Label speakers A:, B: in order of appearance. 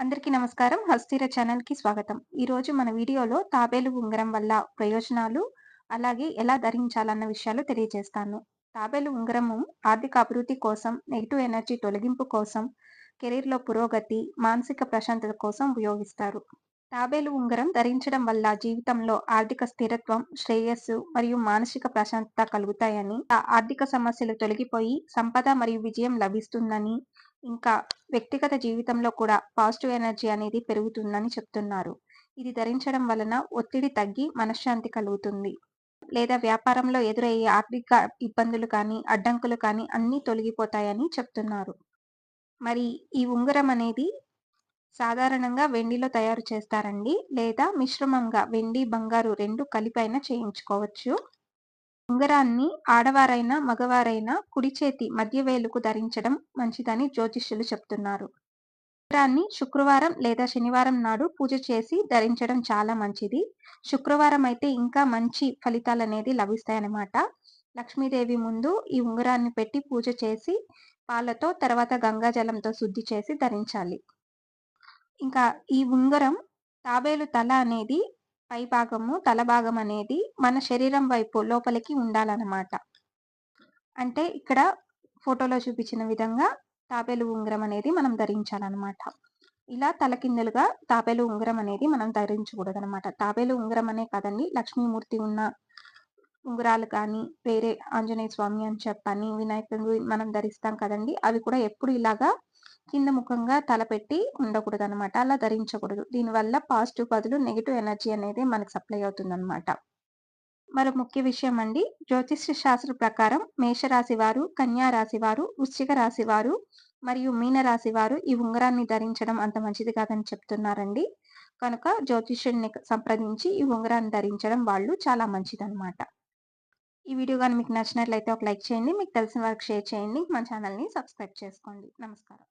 A: అందరికీ నమస్కారం. హస్తీర ఛానల్కి స్వాగతం. ఈరోజు మన వీడియోలో తాబేలు ఉంగరం వల్ల ప్రయోజనాలు అలాగే ఎలా ధరించాలన్న విషయాలు తెలియజేస్తాను. తాబేలు ఉంగరము ఆర్థిక అభివృద్ధి కోసం నెగిటివ్ ఎనర్జీ తొలగింపు కోసం కెరీర్లో పురోగతి మానసిక ప్రశాంతత కోసం ఉపయోగిస్తారు. తాబేలు ఉంగరం ధరించడం వల్ల జీవితంలో ఆర్థిక స్థిరత్వం శ్రేయస్సు మరియు మానసిక ప్రశాంతత కలుగుతాయని ఆర్థిక సమస్యలు తొలగిపోయి సంపద మరియు విజయం లభిస్తుందని ఇంకా వ్యక్తిగత జీవితంలో కూడా పాజిటివ్ ఎనర్జీ అనేది పెరుగుతుందని చెప్తున్నారు. ఇది ధరించడం వలన ఒత్తిడి తగ్గి మనశ్శాంతి కలుగుతుంది. లేదా వ్యాపారంలో ఎదురయ్యే ఆర్థిక ఇబ్బందులు కానీ అడ్డంకులు కానీ అన్నీ తొలగిపోతాయని చెప్తున్నారు. మరి ఈ ఉంగరం అనేది సాధారణంగా వెండిలో తయారు చేస్తారండి. లేదా మిశ్రమంగా వెండి బంగారు రెండు కలిపైన చేయించుకోవచ్చు. ఉంగరాన్ని ఆడవారైనా మగవారైనా కుడి చేతి మధ్య వేలుకు ధరించడం మంచిదని జ్యోతిష్యులు చెప్తున్నారు. ఉంగరాన్ని శుక్రవారం లేదా శనివారం నాడు పూజ చేసి ధరించడం చాలా మంచిది. శుక్రవారం అయితే ఇంకా మంచి ఫలితాలు అనేది లభిస్తాయన్నమాట. లక్ష్మీదేవి ముందు ఈ ఉంగరాన్ని పెట్టి పూజ చేసి పాలతో తర్వాత గంగాజలంతో శుద్ధి చేసి ధరించాలి. ఇంకా ఈ ఉంగరం తాబేలు తల అనేది పై భాగము తల భాగం అనేది మన శరీరం వైపు లోపలికి ఉండాలన్నమాట. అంటే ఇక్కడ ఫోటోలో చూపించిన విధంగా తాబేలు ఉంగరం అనేది మనం ధరించాలన్నమాట. ఇలా తలకిందులుగా తాబేలు ఉంగరం అనేది మనం ధరించకూడదు అనమాట తాబేలు ఉంగరం అనే కదండి లక్ష్మీమూర్తి ఉన్న ఉంగరాలు కానీ వేరే ఆంజనేయ స్వామి అని చెప్పని వినాయకుడు మనం ధరిస్తాం కదండి అవి కూడా ఎప్పుడు ఇలాగా కింద ముఖంగా తలపెట్టి ఉండకూడదు అనమాట అలా ధరించకూడదు. దీనివల్ల పాజిటివ్ బదులు నెగిటివ్ ఎనర్జీ అనేది మనకు సప్లై అవుతుంది అనమాట మరో ముఖ్య విషయం అండి. జ్యోతిష్య శాస్త్ర ప్రకారం మేషరాశి వారు కన్యా రాశి వారు వృశ్చిక రాశి వారు మరియు మీన రాశి వారు ఈ ఉంగరాన్ని ధరించడం అంత మంచిది కాదని చెప్తున్నారండి. కనుక జ్యోతిష్యుడిని సంప్రదించి ఈ ఉంగరాన్ని ధరించడం వాళ్ళు చాలా మంచిదన్నమాట. ఈ వీడియో కానీ మీకు నచ్చినట్లయితే ఒక లైక్ చేయండి. మీకు తెలిసిన వారికి షేర్ చేయండి. మన ఛానల్ని సబ్స్క్రైబ్ చేసుకోండి. నమస్కారం.